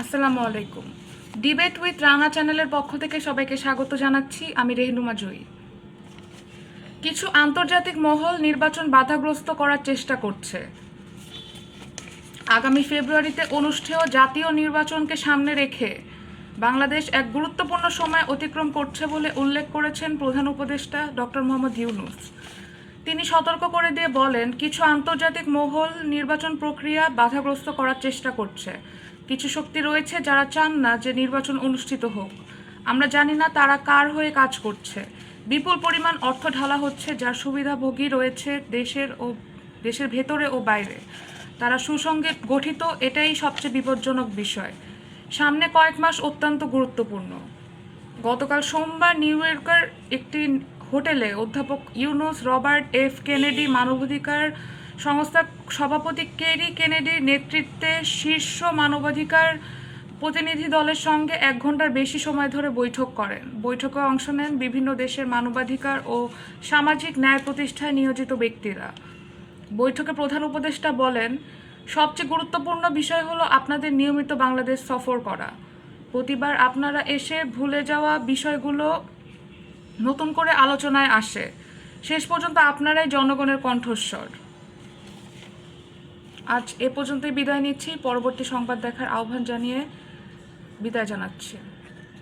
আসসালামু আলাইকুম। Debate with Rana চ্যানেলের পক্ষ থেকে সবাইকে স্বাগত জানাচ্ছি। আমি রেহনুমা জয়ী কিছু আন্তর্জাতিক মহল নির্বাচন বাধাগ্রস্ত করার চেষ্টা করছে। আগামী ফেব্রুয়ারিতে অনুষ্ঠেয় জাতীয় নির্বাচনকে সামনে রেখে বাংলাদেশ এক গুরুত্বপূর্ণ সময় অতিক্রম করছে বলে উল্লেখ করেছেন প্রধান উপদেষ্টা ডক্টর মোহাম্মদ ইউনুস। তিনি সতর্ক করে দিয়ে বলেন, কিছু আন্তর্জাতিক মহল নির্বাচন প্রক্রিয়া বাধাগ্রস্ত করার চেষ্টা করছে। কিছু শক্তি রয়েছে যারা চান না যে নির্বাচন অনুষ্ঠিত হোক। আমরা জানি না তারা কার হয়ে কাজ করছে। বিপুল পরিমাণ অর্থ ঢালা হচ্ছে যার সুবিধাভোগী রয়েছে দেশের ও দেশের ভেতরে ও বাইরে। তারা সুসংগে গঠিত এটাই সবচেয়ে বিপজ্জনক বিষয়। সামনে কয়েক মাস অত্যন্ত গুরুত্বপূর্ণ। গতকাল সোমবার নিউ ইয়র্কের একটি হোটেলে অধ্যাপক ইউনুস রবার্ট এফ কেনেডি মানবাধিকার সংস্থার সভাপতি কেরি কেনেডির নেতৃত্বে শীর্ষ মানবাধিকার প্রতিনিধি দলের সঙ্গে এক ঘণ্টার বেশি সময় ধরে বৈঠক করেন। বৈঠকে অংশ নেন বিভিন্ন দেশের মানবাধিকার ও সামাজিক ন্যায় প্রতিষ্ঠায় নিয়োজিত ব্যক্তিরা। বৈঠকে প্রধান উপদেষ্টা বলেন, সবচেয়ে গুরুত্বপূর্ণ বিষয় হলো আপনাদের নিয়মিত বাংলাদেশ সফর করা। প্রতিবার আপনারা এসে ভুলে যাওয়া বিষয়গুলো নতুন করে আলোচনায় আসে। শেষ পর্যন্ত আপনারাই জনগণের কণ্ঠস্বর। আজ এ পর্যন্তই বিদায় নিচ্ছি। পরবর্তী সংবাদ দেখার আহ্বান জানিয়ে বিদায় জানাচ্ছি।